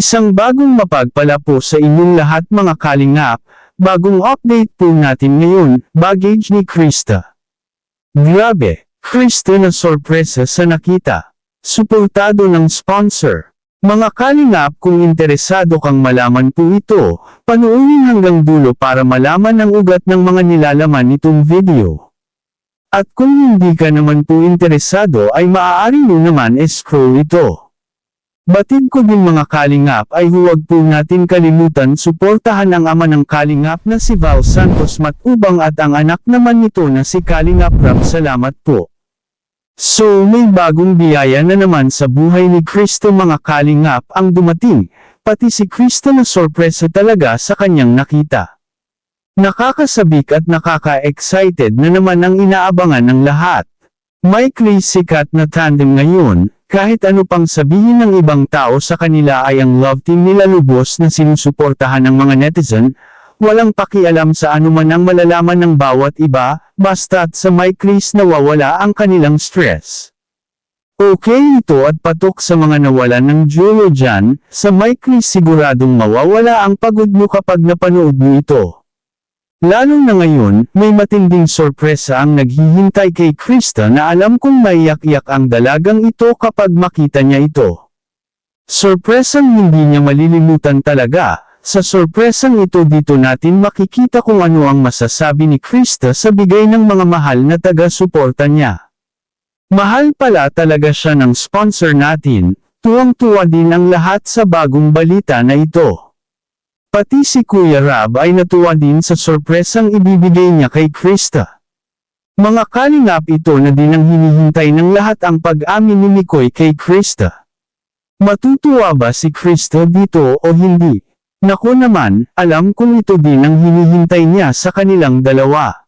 Isang bagong mapagpala po sa inyong lahat mga kalingap, bagong update po natin ngayon, baggage ni Krista. Grabe, Krista na sorpresa sa nakita. Suportado ng sponsor. Mga kalingap kung interesado kang malaman po ito, panuunin hanggang dulo para malaman ang ugat ng mga nilalaman nitong video. At kung hindi ka naman po interesado ay maaari mo naman scroll ito. Batid ko din mga kalingap ay huwag po natin kalimutan suportahan ang ama ng kalingap na si Val Santos Matubang at ang anak naman nito na si Kalingap Rap salamat po. So may bagong biyaya na naman sa buhay ni Kristo mga kalingap ang dumating, pati si Kristo na sorpresa talaga sa kanyang nakita. Nakakasabik at nakaka-excited na naman ang inaabangan ng lahat. May sikat na tandem ngayon, kahit ano pang sabihin ng ibang tao sa kanila ay ang love team nila lubos na sinusuportahan ng mga netizen, walang pakialam sa anuman ang malalaman ng bawat iba, basta't sa may Chris nawawala ang kanilang stress. Okay ito at patok sa mga nawalan ng Julio dyan, sa may Chris siguradong mawawala ang pagod mo kapag napanood mo ito. Lalo na ngayon, may matinding sorpresa ang naghihintay kay Krista na alam kong maiyak-iyak ang dalagang ito kapag makita niya ito. Sorpresang hindi niya malilimutan talaga, sa sorpresang ito dito natin makikita kung ano ang masasabi ni Krista sa bigay ng mga mahal na taga-suporta niya. Mahal pala talaga siya ng sponsor natin, tuwang-tuwa din ang lahat sa bagong balita na ito. Pati si Kuya Rab ay natuwa din sa sorpresang ibibigay niya kay Krista. Mga kalingap ito na din ang hinihintay ng lahat ang pag-amin ni Mikoy kay Krista. Matutuwa ba si Krista dito o hindi? Nako naman, alam kong ito din ang hinihintay niya sa kanilang dalawa.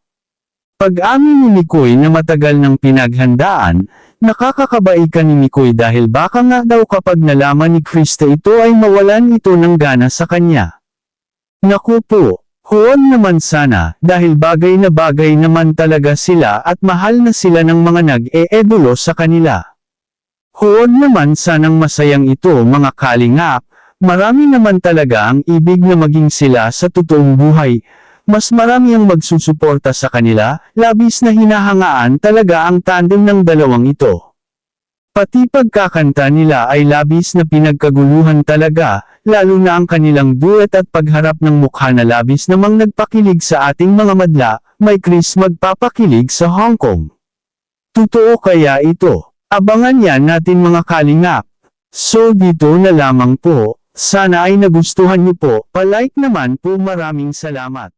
Pag-amin ni Mikoy na matagal ng pinaghandaan, nakakakabaikan ni Mikoy dahil baka nga daw kapag nalaman ni Krista ito ay mawalan ito ng gana sa kanya. Naku po, huwag naman sana, dahil bagay na bagay naman talaga sila at mahal na sila ng mga nag-e-edulo sa kanila. Huwag naman sanang masayang ito mga kalingap, marami naman talaga ang ibig na maging sila sa totoong buhay, mas marami ang magsusuporta sa kanila, labis na hinahangaan talaga ang tandem ng dalawang ito. Pati pagkakanta nila ay labis na pinagkaguluhan talaga, lalo na ang kanilang duet at pagharap ng mukha na labis namang nagpakilig sa ating mga madla, may Chris magpapakilig sa Hong Kong. Totoo kaya ito? Abangan yan natin mga kalingap. So dito na lamang po, sana ay nagustuhan niyo po, palike naman po maraming salamat.